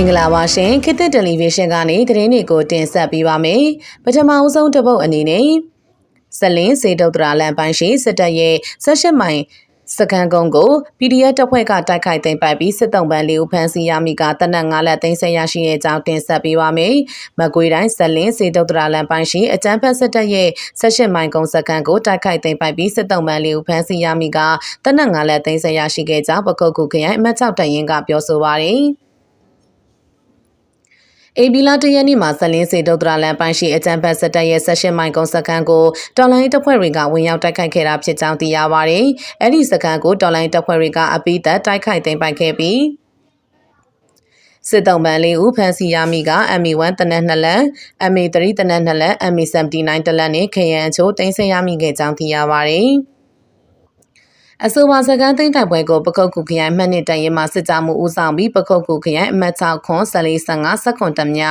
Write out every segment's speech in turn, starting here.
င်္ဂလာပါရှင်ခေတ်သစ်တယ်လီဗီရှင်းကနေသတင်းတွေကိုတင်ဆက်ပေးပါမယ်ပထမအဆုံးတစ်ပုတ်အနေနဲ့ဇလင်းစေတုတ်တရာလန်ပိုင်းရှိစစ်တပ်ရဲ့ဆက်ရှစ်မိုင်စကန်ကုန်းကို PDF တပ်ဖွဲ့ကတိုက်ခိုက်သိမ်းပိုက်ပြီးစစ်တုံးပန်းလေးဦးဖမ်းဆီးရမိကတနက်၅လက်သိမ်းဆည်းရရှိတဲ့အကြောင်းတင်ဆက်ပေးပါမယ်။မကွေတိုင်းဇလင်းစေတုတ်တရာလန်ပိုင်းရှိအကြမ်းဖက်စစ်တပ်ရဲ့ဆက်ရှစ်မိုင်ကုန်းစကန်ကိုတိုက်ခိုက်သိမ်းပိုက်ပြီးစစ်တုံးပန်းလေးဦးဖမ်းဆီးရမိကတနက်၅လက်သိမ်းဆည်းရရှိခဲ့ကြောင်းပကုတ်ကုခရိုင်အမှတ်6တရင်ကပြောဆိုပါရယ်။ အေဘီလာတရက်နေ့မှာဇလင်းစေဒုတ်တရလန်ပိုင်းရှိအကြံဖတ်စက်တက်ရဲ့ဆက်ရှင်မိုင်ကုန်းစကန်ကိုတော်လိုင်းတပ်ဖွဲ့တွေကဝင်ရောက်တိုက်ခိုက်ခဲ့တာဖြစ်ကြောင်းသိရပါတယ်။အဲ့ဒီစကန်ကိုတော်လိုင်းတပ်ဖွဲ့တွေကအပိသက်တိုက်ခိုက်သိမ်းပိုက်ခဲ့ပြီးစစ်တုံးပန်းလေးဦးဖန်စီယာမီက ME1 တနက်2လက် ME3 တနက်2လက် ME79 တလက်နဲ့ခရန်အချိုးတင်ဆက်ရမိခဲ့ကြောင်းသိရပါတယ်။ အဆိုပါစကန်သိန်းတိုက်ပွဲကိုပကုတ်ကူခရိုင်မှတ်နှစ်တရင်မှစစ်ကြောမှုဦးဆောင်ပြီးပကုတ်ကူခရိုင်အမှတ်6ခွန်1455စက္ကွန်တမြ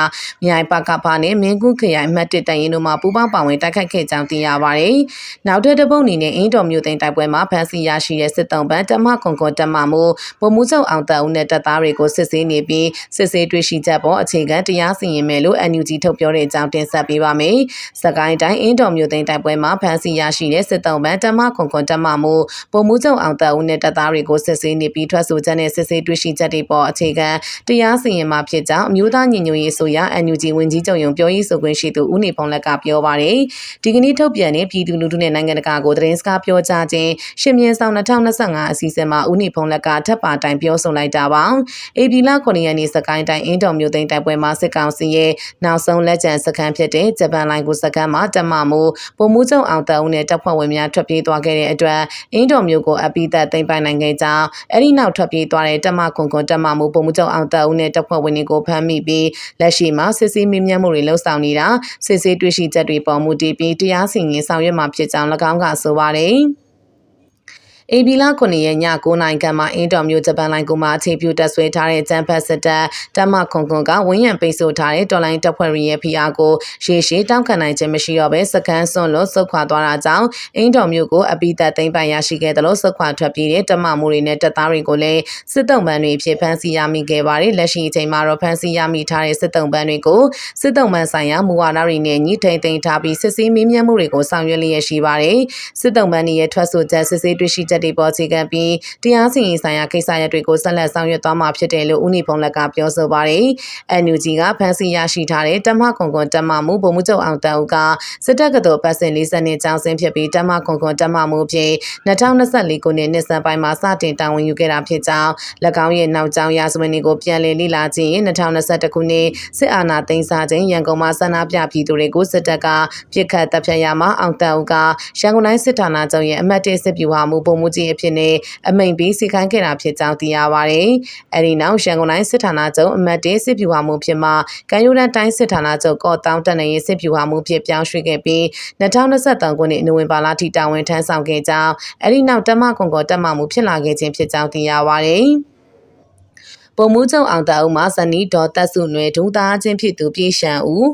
မြိုင်ပကဖာနဲ့မင်းကူခရိုင်မှတ်1တရင်တို့မှပူးပေါင်းပါဝင်တိုက်ခိုက်ခဲ့ကြောင်းသိရပါတယ်။နောက်တဲ့တပုတ်အနေနဲ့အင်းတော်မျိုးသိန်းတိုက်ပွဲမှာဖမ်းဆီးရရှိတဲ့စစ်တုံးပန်းတမခွန်ခွန်တမမှုပုံမှုချုပ်အောင်တပ်ဦးနဲ့တပ်သားတွေကိုစစ်ဆေးနေပြီးစစ်ဆေးတွေ့ရှိချက်ပေါ်အခြေခံတရားစီရင်မယ်လို့ NUG ထုတ်ပြောတဲ့အကြောင်းတင်ဆက်ပေးပါမယ်။စကိုင်းတိုင်းအင်းတော်မျိုးသိန်းတိုက်ပွဲမှာဖမ်းဆီးရရှိတဲ့စစ်တုံးပန်းတမခွန်ခွန်တမမှုပုံမှုချုပ်အောင်တပ်ဦးနဲ့တပ်သားတွေကိုစစ်ဆေးနေပြီးထွက်ဆိုချက်နဲ့စစ်ဆေးတွေ့ရှိချက်တွေပေါ်အခြေခံတရားစီရင်မှာဖြစ်ကြောင်းအမျိုးသားညီညွတ်ရေးဆိုရ NUG ဝန်ကြီးချုပ်ယုံပြောရေးဆိုခွင့်ရှိသူဦးနေဖုံးလက်ကပြောပါတယ်ဒီကနေ့ထုတ်ပြန်တဲ့ပြည်သူလူထုနဲ့နိုင်ငံတကာကိုသတင်းစကားပြောကြားခြင်းရှင်မြန်ဆောင်2025အစီအစဉ်မှာဦးနေဖုံးလက်ကထပ်ပါတိုင်ပြောဆိုလိုက်တာပါအေပီလာ9ရက်နေ့စကိုင်းတိုင်းအင်းတော်မျိုးသိန်းတိုက်ပွဲမှာစစ်ကောင်စီရဲ့နောက်ဆုံးလက်ကျန်စခန်းဖြစ်တဲ့ဂျပန်လိုင်ကိုစခန်းမှာတမမိုးပုံမှုချုပ်အောင်တအုပ်နဲ့တပ်ဖွဲ့ဝင်များထွက်ပြေးသွားခဲ့တဲ့အတွက်အင်းတော်မျိုးကိုအပိသက်သိမ်းပိုင်နိုင်ခဲ့ကြောင်းအဲ့ဒီနောက်ထွက်ပြေးသွားတဲ့တမကွန်ကွန်တမမှုပုံမှုချုပ်အောင်တအုပ်နဲ့တပ်ဖွဲ့ဝင်တွေကိုဖမ်းမိပြီးလက်ရှိမှာစစ်ဆေးမေးမြန်းမှုတွေလှုပ်ဆောင်နေတာစစ်ဆေးတွေ့ရှိချက်တွေပေါ်မူတည်ပြီးတရားစီရင်ဆောင်ရွက်မှာဖြစ်ကြောင်း၎င်းကဆိုပါတယ်။ အေဘီလာ9ရက်ည9နိုင်ခန့်မှာအင်းတော်မျိုးဂျပန်လိုင်းကူမှာအခြေပြုတက်ဆွဲထားတဲ့ဂျမ်ဖတ်စစ်တပ်တမခွန်ခွန်ကဝင်းရံပိတ်ဆို့ထားတဲ့တော်လိုင်းတပ်ဖွဲ့ရဲ့ဖိအားကိုရေရှည်တောင်းခံနိုင်ခြင်းမရှိတော့ဘဲစကန်စွန့်လို့ဆုတ်ခွာသွားတာကြောင့်အင်းတော်မျိုးကိုအပိသက်သိမ်းပိုင်ရရှိခဲ့တယ်လို့ဆုတ်ခွာထွက်ပြေးတဲ့တမမှုတွေနဲ့တပ်သားတွေကိုလည်းစစ်တုံးပန်းတွေဖြစ်ဖမ်းဆီးရမိခဲ့ပါတယ်လက်ရှိအချိန်မှာတော့ဖမ်းဆီးရမိထားတဲ့စစ်တုံးပန်းတွေကိုစစ်တုံးပန်းဆိုင်ရာမူဝါဒတွေနဲ့ညီထိန်သိမ်းထားပြီးစစ်ဆေးမေးမြန်းမှုတွေကိုဆောင်ရွက်လျက်ရှိပါတယ်စစ်တုံးပန်းတွေရဲ့ထွက်ဆိုချက်စစ်ဆေးတွေ့ရှိချက်ချက်တွေပေါ်အခြေခံပြီးတရားစီရင်ဆိုင်ရာကိစ္စရပ်တွေကိုဆက်လက်ဆောင်ရွက်သွားမှာဖြစ်တယ်လို့ဦးနေဖုံးလက်ကပြောဆိုပါတယ်။ NUG ကဖမ်းဆီးရရှိထားတဲ့တမခွန်ခွန်တမမှုဗိုလ်မှူးချုပ်အောင်တန်းဦးကစစ်တပ်ကတော်ပတ်စဉ်40နှစ်ကျောင်းစင်းဖြစ်ပြီးတမခွန်ခွန်တမမှုဖြင့်2024ခုနှစ်နှစ်စံပိုင်းမှာစတင်တာဝန်ယူခဲ့တာဖြစ်ကြောင်း၎င်းရဲ့နောက်ကျောင်းရာဇဝင်တွေကိုပြန်လည်လေ့လာကြည့်ရင်2021ခုနှစ်စစ်အာဏာသိမ်းစားခြင်းရန်ကုန်မှာဆန္ဒပြပြည်သူတွေကိုစစ်တပ်ကပြစ်ခတ်တပ်ဖြတ်ရမှာအောင်တန်းဦးကရန်ကုန်တိုင်းစစ်ဌာနချုပ်ရဲ့အမတ်တေစစ်ဗျူဟာမှုပုံမှုကြီးအဖြစ်နဲ့အမိန်ပေးစီခိုင်းခဲ့တာဖြစ်ကြောင်းသိရပါတယ်။အဲဒီနောက်ရန်ကုန်တိုင်းစစ်ဌာနချုပ်အမတ်တေစစ်ဗျူဟာမှုဖြစ်မှကံယူရန်တိုင်းစစ်ဌာနချုပ်ကော့တောင်းတနရေးစစ်ဗျူဟာမှုဖြစ်ပြောင်းရွှေ့ခဲ့ပြီး2023ခုနှစ်နိုဝင်ဘာလထိတာဝန်ထမ်းဆောင်ခဲ့ကြောင်းအဲဒီနောက်တမကွန်ကောတက်မှမှုဖြစ်လာခဲ့ခြင်းဖြစ်ကြောင်းသိရပါတယ်။ပုံမှုချုပ်အောင်တာဦးမှာဇနီးဒေါ်တက်စုနွယ်ဒူသားချင်းဖြစ်သူပြေရှံဦး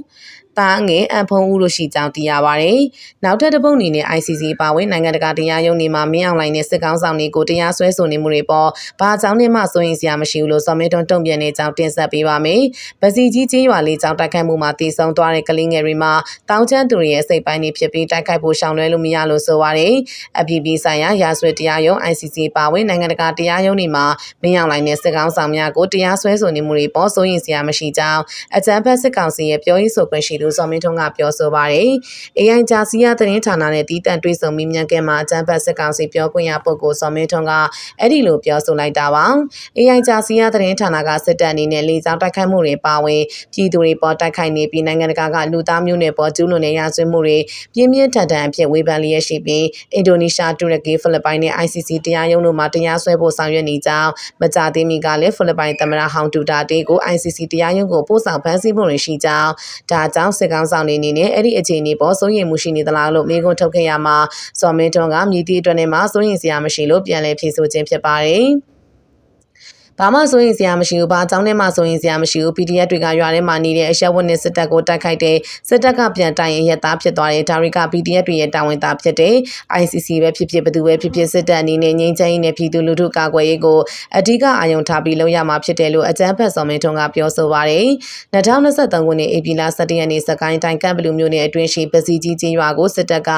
သားငယ်အန်ဖုံဦးတို့ရှိကြောင်းသိရပါဗျ။နောက်ထပ်တစ်ပုတ်အနေနဲ့ ICC ပါဝင်နိုင်ငံတကာတရားရုံးတွေမှာမင်းအောင်လိုင်းနဲ့စစ်ကောင်းဆောင်တွေကိုတရားစွဲဆိုနေမှုတွေပေါ်ဘာကြောင့်နဲ့မှစိုးရင်စရာမရှိဘူးလို့စော်မဲတွန်းတုံ့ပြန်နေကြောင်းတင်ဆက်ပေးပါမယ်။ဗစီကြီးချင်းရွာလေးကြောင့်တိုက်ခိုက်မှုမှာတည်ဆုံသွားတဲ့ကလေးငယ်တွေမှာတောင်းချမ်းသူတွေရဲ့စိတ်ပိုင်းတွေဖြစ်ပြီးတိုက်ခိုက်ဖို့ရှောင်လွှဲလို့မရလို့ဆိုပါတယ်။ FPP ဆိုင်ရာရာဇဝတ်တရားရုံး ICC ပါဝင်နိုင်ငံတကာတရားရုံးတွေမှာမင်းအောင်လိုင်းနဲ့စစ်ကောင်းဆောင်များကိုတရားစွဲဆိုနေမှုတွေပေါ်စိုးရင်စရာမရှိကြောင်းအကြံဖက်စစ်ကောင်စီရဲ့ပြောရေးဆိုခွင့်ရှိသူဇော်မင်းထွန်းကပြောဆိုပါတယ်။ AI ဂျာစီယာသတင်းဌာနနဲ့တီးတန့်တွေ့ဆုံမိမြန်ကဲမှာအကြံဖတ်စစ်ကောင်စီပြောခွင့်ရပုဂ္ဂိုလ်ဇော်မင်းထွန်းကအဲ့ဒီလိုပြောဆိုလိုက်တာပါ။ AI ဂျာစီယာသတင်းဌာနကစစ်တပ်အနေနဲ့လေကြောင်းတိုက်ခိုက်မှုတွေပါဝင်ပြည်သူတွေပေါ်တိုက်ခိုက်နေပြီးနိုင်ငံတကာကလူသားမျိုးနွယ်ပေါ်ကျူးလွန်တဲ့ရာဇဝတ်မှုတွေပြင်းပြင်းထန်ထန်အဖြစ်ဝေဖန်လျက်ရှိပြီးအင်ဒိုနီးရှားတူရကီဖိလစ်ပိုင်နဲ့ ICC တရားရုံးတို့မှတရားစွဲဖို့ဆောင်ရွက်နေကြောင်းမကြသေးမီကလည်းဖိလစ်ပိုင်သမ္မတဟောင်ဒူတာတေကို ICC တရားရုံးကိုပို့ဆောင်ဖမ်းဆီးမှုတွေရှိကြောင်းဒါကြောင့်စစ်ကောင်ဆောင်နေအနေနဲ့အဲ့ဒီအခြေအနေပေါ်စိုးရိမ်မှုရှိနေသလားလို့မေးခွန်းထုတ်ခဲ့ရမှာစော်မင်းထွန်းကမြည်သည့်အတွက်နဲ့မှစိုးရိမ်စရာမရှိလို့ပြန်လည်ဖြေဆိုခြင်းဖြစ်ပါတယ်။ ဘာမှစိုးရင်စရာမရှိဘူးဘာအကြောင်းနဲ့မှစိုးရင်စရာမရှိဘူး PDF တွေကရွာထဲမှာနေတဲ့အရက်ဝတ်နဲ့စစ်တပ်ကိုတိုက်ခိုက်တဲ့စစ်တပ်ကပြန်တိုင်ရင်ရက်သားဖြစ်သွားတယ်ဒါတွေက PDF တွေရဲ့တာဝန်သားဖြစ်တယ် ICC ပဲဖြစ်ဖြစ်ဘယ်သူပဲဖြစ်ဖြစ်စစ်တပ်အနေနဲ့ငြိမ်းချမ်းရေးနဲ့ပြည်သူလူထုကာကွယ်ရေးကိုအဓိကအာရုံထားပြီးလုပ်ရမှာဖြစ်တယ်လို့အကြမ်းဖက်စော်မင်းထွန်းကပြောဆိုပါတယ်2023ခုနှစ်ဧပြီလ17ရက်နေ့စကိုင်းတိုင်းကပ်ဘလူမြို့နယ်အတွင်းရှိပစီကြီးချင်းရွာကိုစစ်တပ်က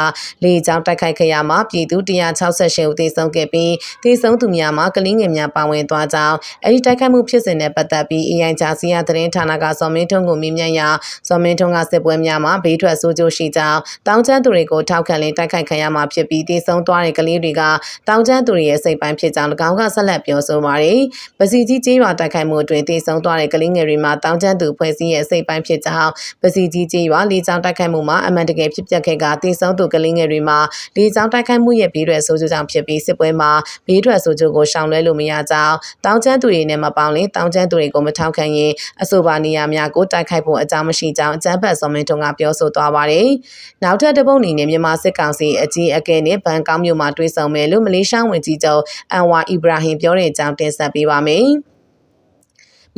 လေကြောင်းတိုက်ခိုက်ခဲ့ရမှာပြည်သူ168ဦးသေဆုံးခဲ့ပြီးသေဆုံးသူများမှာကလေးငယ်များပါဝင်သွားကြောင်းအဲဒီတိုက်ခိုက်မှုဖြစ်စဉ်နဲ့ပတ်သက်ပြီး AI ဂျာစီယာသတင်းဌာနကစော်မင်းထွန်းကိုမြင်မြန်ရာစော်မင်းထွန်းကစစ်ပွဲများမှာဘေးထွက်ဆိုးကျိုးရှိကြောင်းတောင်ကျမ်းသူတွေကိုထောက်ခံလင်းတိုက်ခိုက်ခံရမှာဖြစ်ပြီးသေဆုံးသွားတဲ့ကလေးတွေကတောင်ကျမ်းသူတွေရဲ့စိတ်ပိုင်းဖြစ်ကြောင်း၎င်းကဆက်လက်ပြောဆိုပါတယ်။ပစီကြီးကျေးရွာတိုက်ခိုက်မှုအတွင်းသေဆုံးသွားတဲ့ကလေးငယ်တွေမှာတောင်ကျမ်းသူဖွဲ့စည်းရဲ့စိတ်ပိုင်းဖြစ်ကြောင်းပစီကြီးကျေးရွာလေကြောင်းတိုက်ခိုက်မှုမှာအမှန်တကယ်ဖြစ်ပျက်ခဲ့ကသေဆုံးသူကလေးငယ်တွေမှာလေကြောင်းတိုက်ခိုက်မှုရဲ့ဘေးထွက်ဆိုးကျိုးကြောင့်ဖြစ်ပြီးစစ်ပွဲမှာဘေးထွက်ဆိုးကျိုးကိုရှောင်လွှဲလို့မရကြောင်းတောင်ကျမ်းသူတွေနဲ့မပေါင်းလင်းတောင်ကျမ်းသူတွေကိုမထောက်ခံရင်အဆိုပါနေရာများကိုတိုက်ခိုက်ဖို့အကြောင်းမရှိကြောင်းအကြမ်းဖက်စော်မင်းထွန်းကပြောဆိုသွားပါတယ်။နောက်ထပ်တစ်ပုတ်အနေနဲ့မြန်မာစစ်ကောင်စီအကြီးအကဲနဲ့ဘန်ကောက်မြို့မှာတွေ့ဆုံမယ်လို့မလေးရှားဝန်ကြီးချုပ်အန်ဝါအီဘရာဟင်ပြောတဲ့အကြောင်းတင်ဆက်ပေးပါမယ်။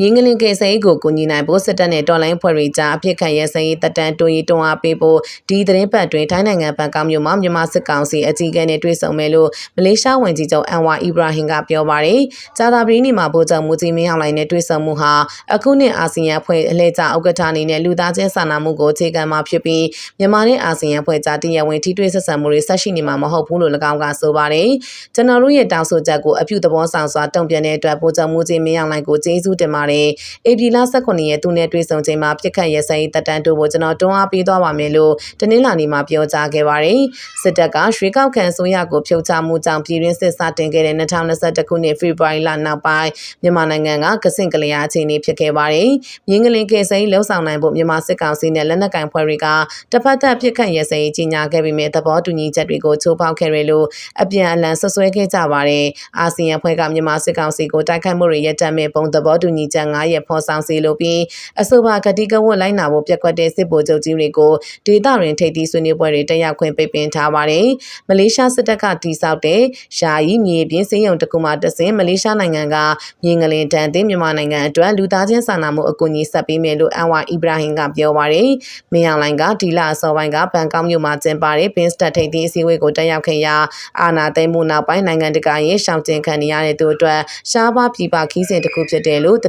ရင်းကလင်းကေစိန်ကိုကူညီနိုင်ဖို့စစ်တပ်နဲ့တော်လိုင်းဖွဲ့တွေကြားအဖြစ်ခံရစရေးတက်တန်တွင်းတွန်းအားပေးဖို့ဒီသတင်းပတ်တွင်ထိုင်းနိုင်ငံဘန်ကောက်မြို့မှာမြန်မာစစ်ကောင်စီအကြီးအကဲနဲ့တွေ့ဆုံမယ်လို့မလေးရှားဝန်ကြီးချုပ်အန်ဝါအီဘရာဟင်ကပြောပါတယ်။ဂျာတာပရီနီမှာဗိုလ်ချုပ်မူကြီးမင်းအောင်လှိုင်နဲ့တွေ့ဆုံမှုဟာအခုနှစ်အာဆီယံဖွဲ့အလှည့်ကျဥက္ကဋ္ဌအနေနဲ့လူသားချင်းစာနာမှုကိုအခြေခံမှာဖြစ်ပြီးမြန်မာနဲ့အာဆီယံဖွဲ့ကြားတရားဝင်ထိတွေ့ဆက်ဆံမှုတွေဆက်ရှိနေမှာမဟုတ်ဘူးလို့၎င်းကဆိုပါတယ်။ကျွန်တော်တို့ရဲ့တောင်းဆိုချက်ကိုအပြုသဘောဆောင်စွာတုံ့ပြန်တဲ့အတွက်ဗိုလ်ချုပ်မူကြီးမင်းအောင်လှိုင်ကိုကျေးဇူးတင်ပါတယ်ပါတယ်။ဧပြီလ18ရက်သူနဲ့တွေ့ဆုံချိန်မှာပြစ်ခတ်ရဆိုင်တပ်တန်းတို့ကိုကျွန်တော်တွန်းအားပေးသွားပါမယ်လို့တနင်္လာနေ့မှာပြောကြားခဲ့ပါတယ်။စစ်တပ်ကရွှေကောက်ခံဆိုရကိုဖြုတ်ချမှုကြောင့်ပြည်တွင်းစစ်စတင်ခဲ့တဲ့2021ခုနှစ်ဖေဖော်ဝါရီလနောက်ပိုင်းမြန်မာနိုင်ငံကကစင့်ကလျာအခြေအနေဖြစ်ခဲ့ပါတယ်။မြင်းကလင်းကေစိန်လှုံ့ဆော်နိုင်ဖို့မြန်မာစစ်ကောင်စီနဲ့လက်နက်ကင်ဖွဲ့တွေကတစ်ဖက်သက်ပြစ်ခတ်ရဆိုင်ကြီးညာခဲ့ပြီးမြဲသဘောတူညီချက်တွေကိုချိုးဖောက်ခဲ့ရလို့အပြန်အလှန်ဆွဆွဲခဲ့ကြပါတယ်။အာဆီယံဖွဲ့ကမြန်မာစစ်ကောင်စီကိုတိုက်ခိုက်မှုတွေရပ်တန့်မဲ့ပုံသဘောတူညီချက်9ရက်ဖော်ဆောင်စီလိုပြီးအဆိုပါကတိကဝတ်လိုက်နာဖို့ပြက်ကွက်တဲ့စစ်ဗိုလ်ချုပ်ကြီးတွေကိုဒေသတွင်ထိပ်သီးဆွေးနွေးပွဲတွေတက်ရောက်ခွင့်ပိတ်ပင်ထားပါတယ်။မလေးရှားစစ်တပ်ကတိစောက်တဲ့ယာယီမြေပြင်စည်းရုံတကူမှတဆင်မလေးရှားနိုင်ငံကမြေငလင်တန်တင်မြန်မာနိုင်ငံအတွက်လူသားချင်းစာနာမှုအကူအညီဆက်ပေးမယ်လို့အန်ဝါအီဘရာဟင်ကပြောပါတယ်။မင်းအောင်လိုင်ကဒီလအစောပိုင်းကဘန်ကောက်မြို့မှာကျင်းပတဲ့ဘင်းစတက်ထိပ်သီးအစည်းအဝေးကိုတက်ရောက်ခဲ့ရာအာနာသိမ်းမှုနောက်ပိုင်းနိုင်ငံတကာရဲ့ရှောင်ကျဉ်ခံနေရတဲ့သူအတွက်ရှားပါပြည်ပခီးစဉ်တစ်ခုဖြစ်တယ်လို့